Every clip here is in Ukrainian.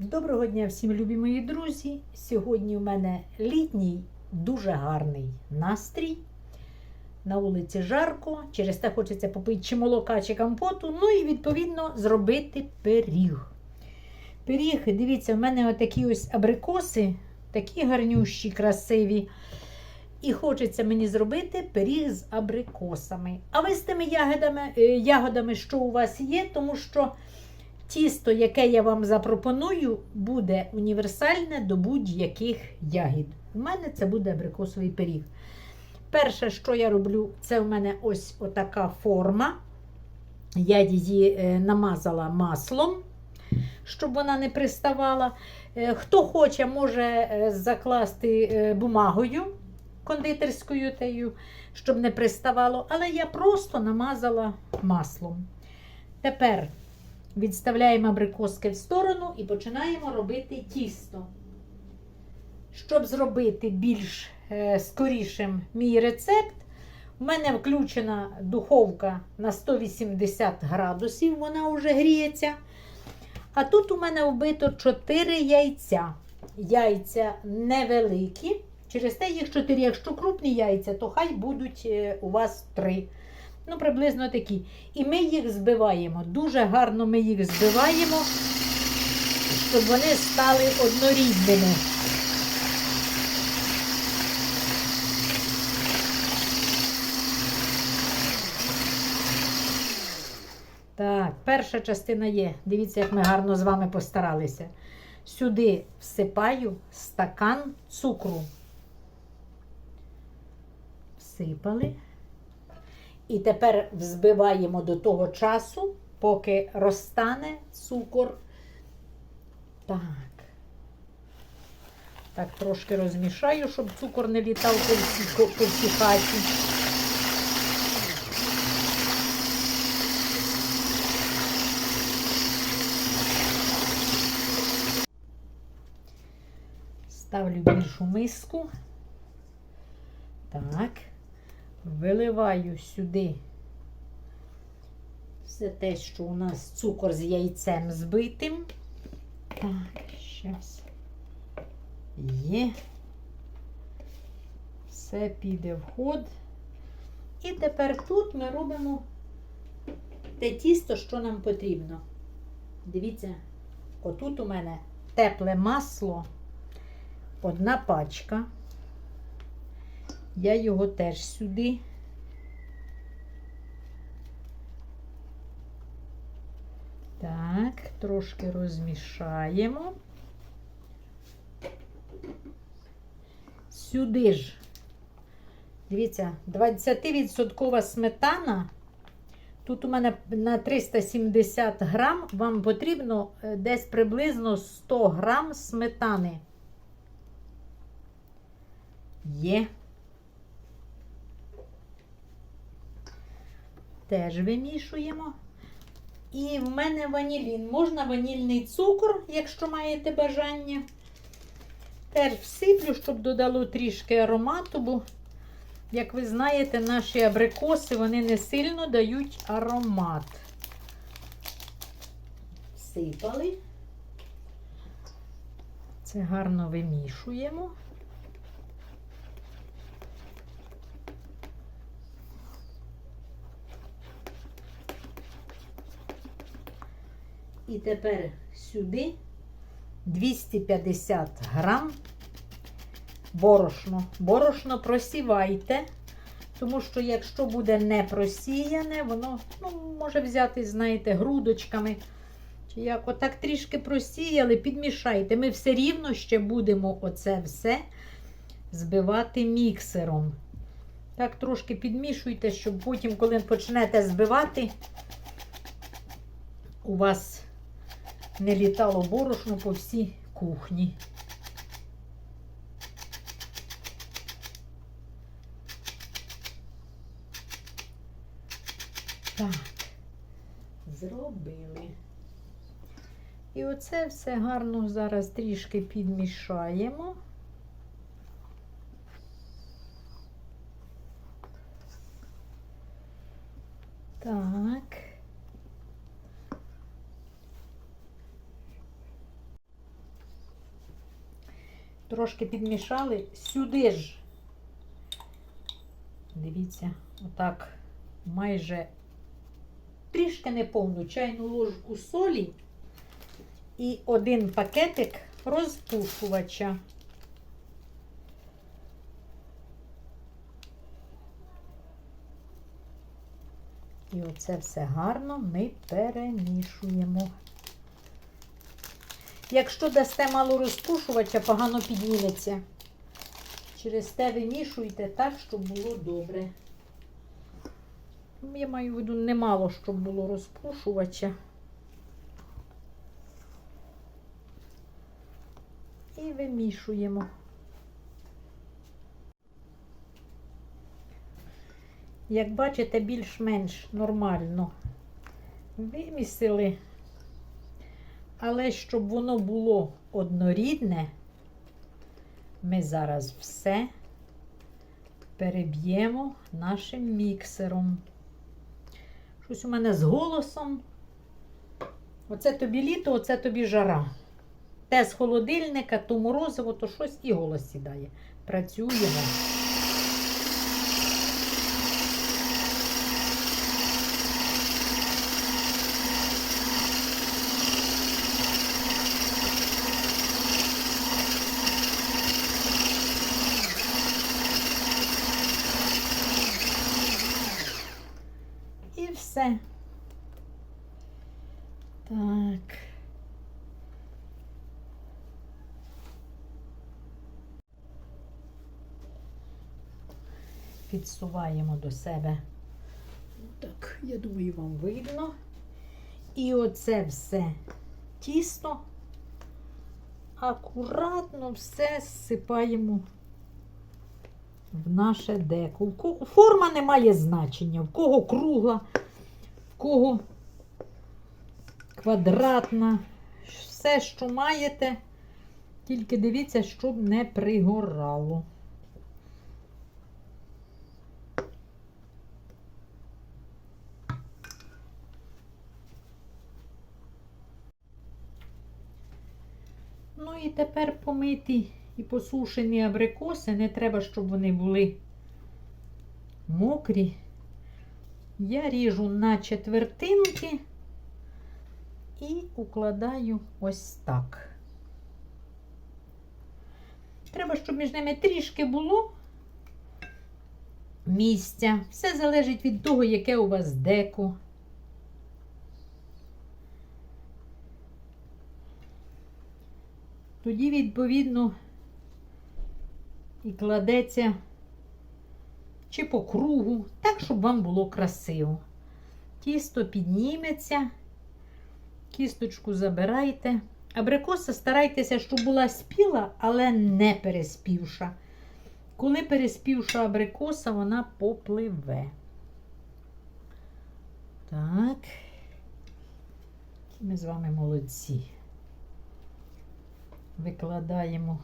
Доброго дня всім любі мої друзі. Сьогодні у мене літній дуже гарний настрій. На вулиці жарко, через те хочеться попити чи молока, чи компоту, ну і відповідно зробити пиріг. Пиріг, дивіться, в мене отакі ось абрикоси, такі гарнющі, красиві. І хочеться мені зробити пиріг з абрикосами. А ви з тими ягодами, е, ягодами, що у вас є, тому що тісто, яке я вам запропоную, буде універсальне до будь-яких ягід. У мене це буде абрикосовий пиріг. Перше, що я роблю, це у мене ось отака форма. Я її е, намазала маслом, щоб вона не приставала. Е, Хто хоче, може е, закласти бумагою кондитерською тею, щоб не приставало. Але я просто намазала маслом. Тепер відставляємо абрикоски в сторону і починаємо робити тісто. Щоб зробити більш е, скорішим мій рецепт, у мене включена духовка на 180 градусів, вона вже гріється. А тут у мене вбито 4 яйця. Яйця невеликі. Через те їх 4. Якщо крупні яйця, то хай будуть е, у вас 3. Ну, приблизно такі. І ми їх збиваємо. Дуже гарно ми їх збиваємо, щоб вони стали однорідними. Так, перша частина є. Дивіться, як ми гарно з вами постаралися. Сюди всипаю стакан цукру. Всипали. І тепер взбиваємо до того часу, поки розтане цукор. Так. Так, трошки розмішаю, щоб цукор не літав по всій, хаті. Ставлю більшу миску. Так. Виливаю сюди все те, що у нас цукор з яйцем збитим. Так, щас. Є. Все піде в ход. І тепер тут ми робимо те тісто, що нам потрібно. Дивіться, отут у мене тепле масло, одна пачка. Я його теж сюди. Так, трошки розмішаємо. Сюди ж, дивіться, 20% сметана. Тут у мене на 370 грам, вам потрібно е, десь приблизно 100 грам сметани. Є. Теж вимішуємо. І в мене ванілін. Можна ванільний цукор, якщо маєте бажання. Теж всиплю, щоб додало трішки аромату, бо, як ви знаєте, наші абрикоси вони не сильно дають аромат. Всипали. Це гарно вимішуємо. І тепер сюди 250 грам борошно. Борошно просівайте, тому що якщо буде не просіяне, воно ну, може взяти, знаєте, грудочками. Чи як отак трішки просіяли, підмішайте. Ми все рівно ще будемо оце все збивати міксером. Так, трошки підмішуйте, щоб потім, коли почнете збивати, у вас не літало борошно по всій кухні. Так, зробили. І оце все гарно зараз трішки підмішаємо. Так. Трошки підмішали сюди ж. Дивіться, отак майже трішки неповну чайну ложку солі і один пакетик розпушувача. І оце все гарно ми перемішуємо. Якщо дасте мало розпушувача, погано підніметься. Через те вимішуйте так, щоб було добре. Я маю в виду немало, щоб було розпушувача. І вимішуємо. Як бачите, більш-менш нормально вимісили. Але щоб воно було однорідне, ми зараз все переб'ємо нашим міксером. Щось у мене з голосом. Оце тобі літо, оце тобі жара. Те з холодильника, то морозиво, то щось і голос сідає. Працюємо. І все. Так. Підсуваємо до себе. Так, я думаю, вам видно. І оце все тісто. Акуратно все зсипаємо в наше деко. Форма не має значення. В кого кругла, кого квадратна. Все, що маєте, тільки дивіться, щоб не пригорало. Ну і тепер помиті і посушені абрикоси. Не треба, щоб вони були мокрі. Я ріжу на четвертинки і укладаю ось так. Треба, щоб між ними трішки було місця. Все залежить від того, яке у вас деко. Тоді, відповідно, і кладеться чи по кругу, так, щоб вам було красиво. Тісто підніметься, кісточку забирайте. Абрикоса старайтеся, щоб була спіла, але не переспівша. Коли переспівша абрикоса, вона попливе. Так. Ми з вами молодці. Викладаємо.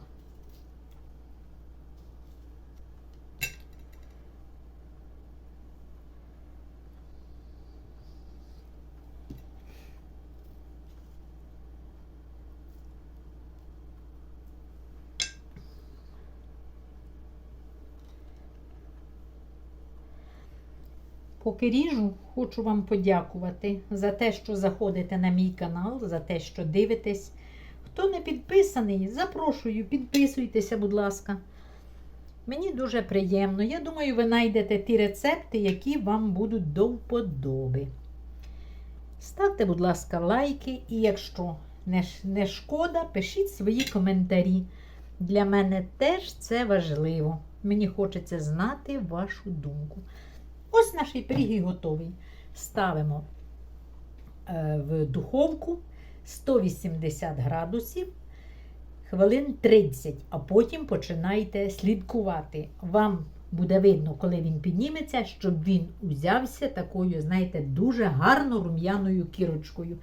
Поки ріжу, хочу вам подякувати за те, що заходите на мій канал, за те, що дивитесь. Хто не підписаний, запрошую, підписуйтеся, будь ласка. Мені дуже приємно. Я думаю, ви знайдете ті рецепти, які вам будуть до вподоби. Ставте, будь ласка, лайки, і якщо не, шкода, пишіть свої коментарі. Для мене теж це важливо. Мені хочеться знати вашу думку. Ось наш пиріг готовий. Ставимо е, в духовку 180 градусів хвилин 30, а потім починайте слідкувати. Вам буде видно, коли він підніметься, щоб він узявся такою, знаєте, дуже гарно рум'яною кірочкою.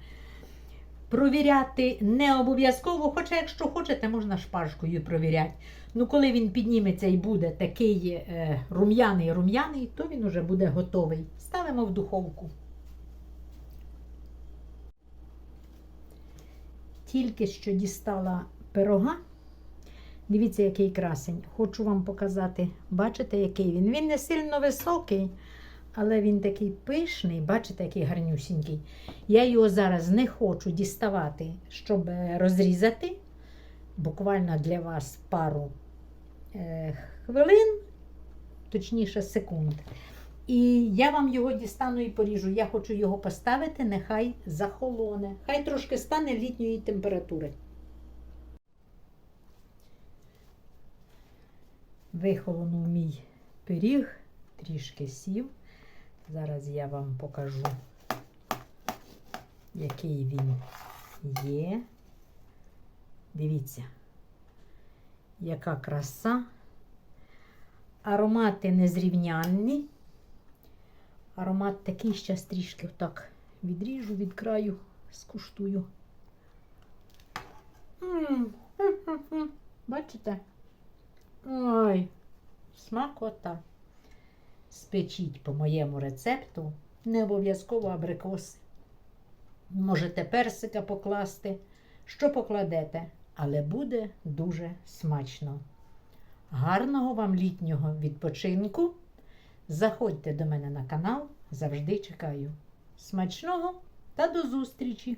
Провіряти не обов'язково, хоча, якщо хочете, можна шпажкою провіряти. Ну, коли він підніметься і буде такий е, рум'яний-рум'яний, то він уже буде готовий. Ставимо в духовку. Тільки що дістала пирога. Дивіться, який красень. Хочу вам показати. Бачите, який він? Він не сильно високий, але він такий пишний. Бачите, який гарнюсінький. Я його зараз не хочу діставати, щоб е, розрізати. Буквально для вас пару е, хвилин, точніше секунд. І я вам його дістану і поріжу. Я хочу його поставити, нехай захолоне. Хай трошки стане літньої температури. Вихолонув мій пиріг, трішки сів. Зараз я вам покажу, який він є. Дивіться, яка краса. Аромати незрівнянні. Аромат такий ще трішки так відріжу від краю, скуштую. Бачите? Ой, смакота. Спечіть по моєму рецепту, не обов'язково абрикоси. Можете персика покласти, що покладете, але буде дуже смачно. Гарного вам літнього відпочинку! Заходьте до мене на канал, завжди чекаю. Смачного та до зустрічі!